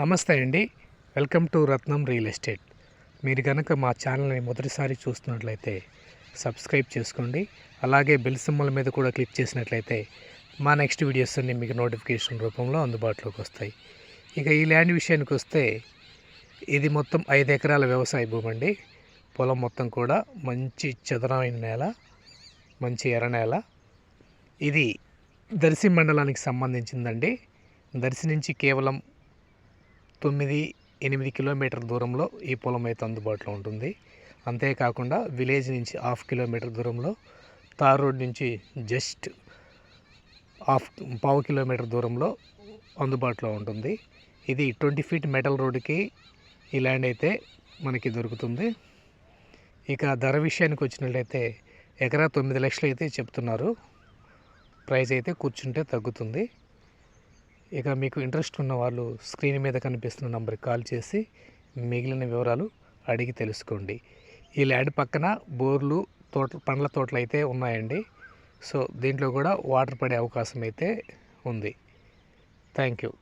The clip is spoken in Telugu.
నమస్తే అండి. Welcome to Ratnam real estate. మీరు కనుక మా ఛానల్ని మొదటిసారి చూస్తున్నట్లయితే సబ్స్క్రైబ్ చేసుకోండి. అలాగే బెల్ సింబల్ మీద కూడా క్లిక్ చేసినట్లయితే మా నెక్స్ట్ వీడియోస్ అన్ని మీకు నోటిఫికేషన్ రూపంలో అందుబాటులోకి వస్తాయి. ఇక ఈ ల్యాండ్ విషయానికి వస్తే ఇది మొత్తం ఐదు ఎకరాల వ్యవసాయ భూమి అండి. పొలం మొత్తం కూడా మంచి చదరమైన నేల మంచి ఎర్ర నేల. ఇది దర్శి మండలానికి సంబంధించిందండి. దర్శి నుంచి కేవలం తొమ్మిది ఎనిమిది కిలోమీటర్ దూరంలో ఈ పొలం అయితే అందుబాటులో ఉంటుంది. అంతేకాకుండా విలేజ్ నుంచి హాఫ్ కిలోమీటర్ దూరంలో తార్ రోడ్ నుంచి జస్ట్ హాఫ్ పావు కిలోమీటర్ దూరంలో అందుబాటులో ఉంటుంది. ఇది ట్వంటీ ఫీట్ మెటల్ రోడ్డుకి ఈ ల్యాండ్ అయితే మనకి దొరుకుతుంది. ఇక ధర విషయానికి వచ్చినట్లయితే ఎకరా తొమ్మిది లక్షలు అయితే చెప్తున్నారు. ప్రైస్ అయితే కూర్చుంటే తగ్గుతుంది. ఇక మీకు ఇంట్రెస్ట్ ఉన్న వాళ్ళు స్క్రీన్ మీద కనిపిస్తున్న నంబర్కి కాల్ చేసి మిగిలిన వివరాలు అడిగి తెలుసుకోండి. ఈ ల్యాండ్ పక్కన బోర్లు తోట పండ్ల తోటలు అయితే ఉన్నాయండి. సో దీంట్లో కూడా వాటర్ పడే అవకాశం అయితే ఉంది. Thank you.